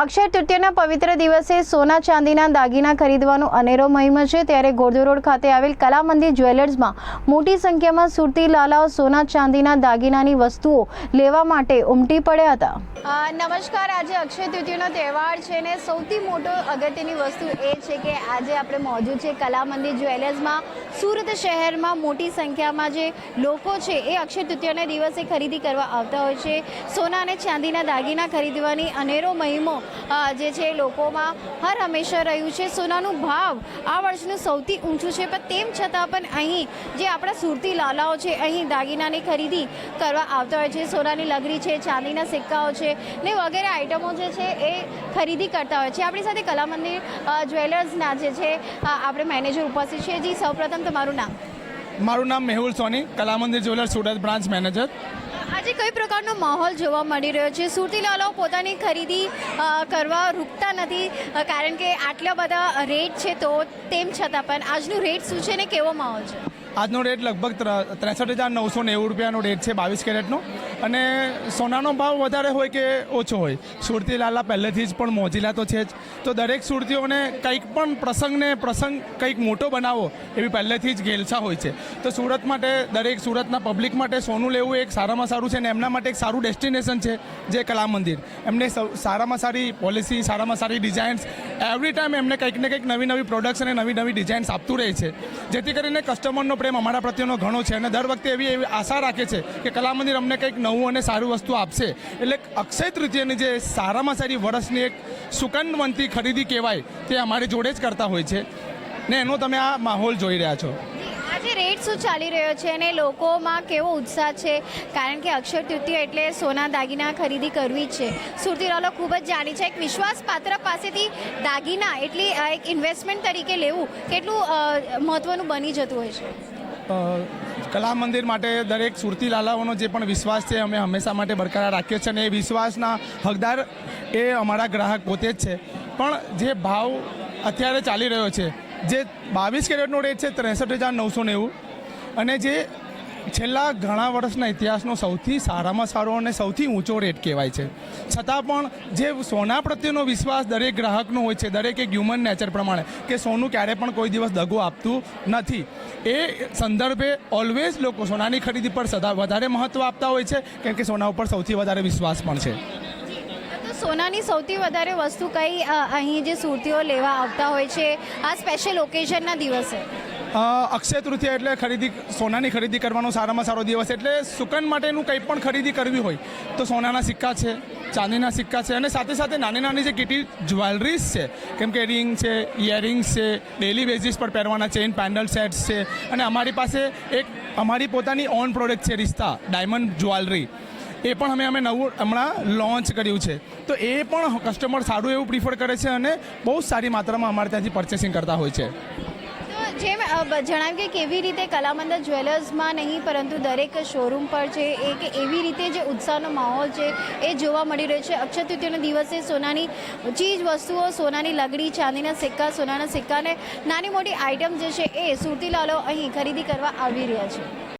અક્ષય તૃતીયના પવિત્ર દિવસે સોના ચાંદીના દાગીના ખરીદવાનો અનેરો મહિમ છે. ત્યારે ગોરધો રોડ ખાતે આવેલ કલા મંદિર જ્વેલર્સમાં મોટી સંખ્યામાં સુરતી લાલાઓ સોના ચાંદીના દાગીનાની વસ્તુઓ લેવા માટે ઉમટી પડ્યા હતા. નમસ્કાર. આજે અક્ષય તૃતીયનો તહેવાર છે ને સૌથી મોટો અગત્યની વસ્તુ એ છે કે આજે આપણે મોજૂદ છે કલા મંદિર જ્વેલર્સમાં. સુરત શહેરમાં મોટી સંખ્યામાં જે લોકો છે એ અક્ષય તૃતીયાના દિવસે ખરીદી કરવા આવતા હોય છે. સોના અને ચાંદીના દાગીના ખરીદવાની અનેરો મહિમો જે છે લોકોમાં હર હંમેશા રહ્યું છે. સોનાનું ભાવ આ વર્ષનું સૌથી ઊંચું છે, પણ તેમ છતાં પણ અહીં જે આપણા સુરતી લાલાઓ છે, અહીં દાગીનાની ખરીદી કરવા આવતા હોય છે. સોનાની લગરી છે, ચાંદીના સિક્કાઓ છે ને વગેરે આઇટમો જે છે એ ખરીદી કરતા હોય છે. આપણી સાથે કલામંદિર જ્વેલર્સના જે છે આપણે મેનેજર ઉપસ્થિત છે. જે, સૌપ્રથમ તમારું નામ? મારું નામ Mehul Soni Kalamandir jeweller Surat branch manager. આજે કઈ પ્રકારનો માહોલ જોવા મળી રહ્યો છે? સુરતી લાલાઓ પોતાની ખરીદી કરવા રૂકતા નથી કારણ કે આટલા બધા રેટ છે તો તેમ છતાં પણ આજનું રેટ શું છે ને કેવો માહોલ છે? આજનો રેટ લગભગ ત્ર- ત્રેસઠ હજાર નવસો નેવું રૂપિયાનો રેટ છે બાવીસ કેરેટનો. અને સોનાનો ભાવ વધારે હોય કે ઓછો હોય? સુરતી લાલા પહેલેથી જ પણ મોજીલા તો છે જ. તો દરેક સુરતીઓને કંઈક પણ પ્રસંગને પ્રસંગ કંઈક મોટો બનાવો એવી પહેલેથી જ ગેલસા હોય છે. તો સુરત માટે, દરેક સુરતના પબ્લિક માટે સોનું લેવું એક સારામાં સારું છે અને એમના માટે એક સારું ડેસ્ટિનેશન છે, જે કલા મંદિર. એમને સારામાં સારી પોલિસી સારામાં સારી ડિઝાઇન્સ એવરી ટાઈમ એમને કંઈક ને કંઈક નવી નવી પ્રોડક્ટ્સ અને નવી નવી ડિઝાઇન્સ આપતું રહે છે. જેથી કરીને કસ્ટમરનો પ્રેમ અમારા પ્રત્યેનો ઘણો છે અને દર વખતે એવી એવી આશા રાખે છે કે કલા મંદિર અમને કંઈક નવું અને સારું વસ્તુ આપશે. એટલે અક્ષય તૃતીયની જે સારામાં સારી વર્ષની એક સુકનવંતી ખરીદી કહેવાય તે અમારી જોડે જ કરતા હોય છે. ને એનો તમે આ માહોલ જોઈ રહ્યા છો. રેટ શું ચાલી રહ્યો છે અને લોકોમાં કેવો ઉત્સાહ છે? કારણ કે અક્ષય તૃતીય એટલે સોના દાગીના ખરીદી કરવી છે. સુરતી રોલો ખૂબ જ જાણી છે. એક વિશ્વાસપાત્ર પાસેથી દાગીના એટલી એક ઇન્વેસ્ટમેન્ટ તરીકે લેવું કેટલું મહત્ત્વનું બની જતું હોય છે? કલા મંદિર માટે દરેક સુરતી લાલાઓનો જે પણ વિશ્વાસ છે, અમે હંમેશા માટે બરકરાર રાખીએ છીએ અને એ વિશ્વાસના હકદાર એ અમારા ગ્રાહક પોતે જ છે. પણ જે ભાવ અત્યારે ચાલી રહ્યો છે જે બાવીસ કેરેટનો રેટ છે, ત્રેસઠ હજાર નવસો નેવું. અને જે છેલ્લા ઘણા વર્ષના ઇતિહાસનો સૌથી સારામાં સારો અને સૌથી ઊંચો રેટ કહેવાય છે. છતાં પણ જે સોના પ્રત્યેનો વિશ્વાસ દરેક ગ્રાહકનો હોય છે, દરેક એક હ્યુમન નેચર પ્રમાણે, કે સોનું ક્યારે પણ કોઈ દિવસ દગો આપતું નથી. એ સંદર્ભે ઓલવેઝ લોકો સોનાની ખરીદી પર સદા વધારે મહત્ત્વ આપતા હોય છે, કેમ કે સોના ઉપર સૌથી વધારે વિશ્વાસ પણ છે. સોનાની સૌથી વધારે વસ્તુ કઈ અહીં જે સુરતીઓ લેવા આવતા હોય છે? આ સ્પેશિયલ ઓકેઝનના દિવસે. અક્ષય તૃતીયા એટલે ખરીદી, સોનાની ખરીદી કરવાનો સારામાં સારો દિવસ એટલે સુકન માટેનું કંઈ પણ ખરીદી કરવી હોય, તો સોનાના સિક્કા છે, ચાંદીના સિક્કા છે અને સાથે સાથે નાની નાની જે કેટલી જ્વેલરીઝ છે, કેમ કે રિંગ છે, ઇયરિંગ્સ છે, ડેલી બેઝિસ પર પહેરવાના ચેઇન પેન્ડલ સેટ્સ છે. અને અમારી પાસે એક, અમારી પોતાની ઓન પ્રોડક્ટ છે રિસ્તા, ડાયમંડ જ્વેલરી. એ પણ અમે અમે નવું હમણાં લોન્ચ કર્યું છે. તો એ પણ કસ્ટમર સારું એવું પ્રિફર કરે છે અને બહુ સારી માત્રામાં અમારે ત્યાંથી પરચેસિંગ કરતા હોય છે. જેમ જણાવ્યું કે કેવી રીતે કલામંદર જ્વેલર્સમાં નહીં, પરંતુ દરેક શોરૂમ પર છે, એ કે એવી રીતે જે ઉત્સાહનો માહોલ છે, એ જોવા મળી રહ્યો છે. અક્ષય તૃતીયના દિવસે સોનાની ચીજ વસ્તુઓ, સોનાની લગડી, ચાંદીના સિક્કા, સોનાના સિક્કા અને નાની મોટી આઇટમ જે છે એ સુરતીલાલો અહીં ખરીદી કરવા આવી રહ્યા છે.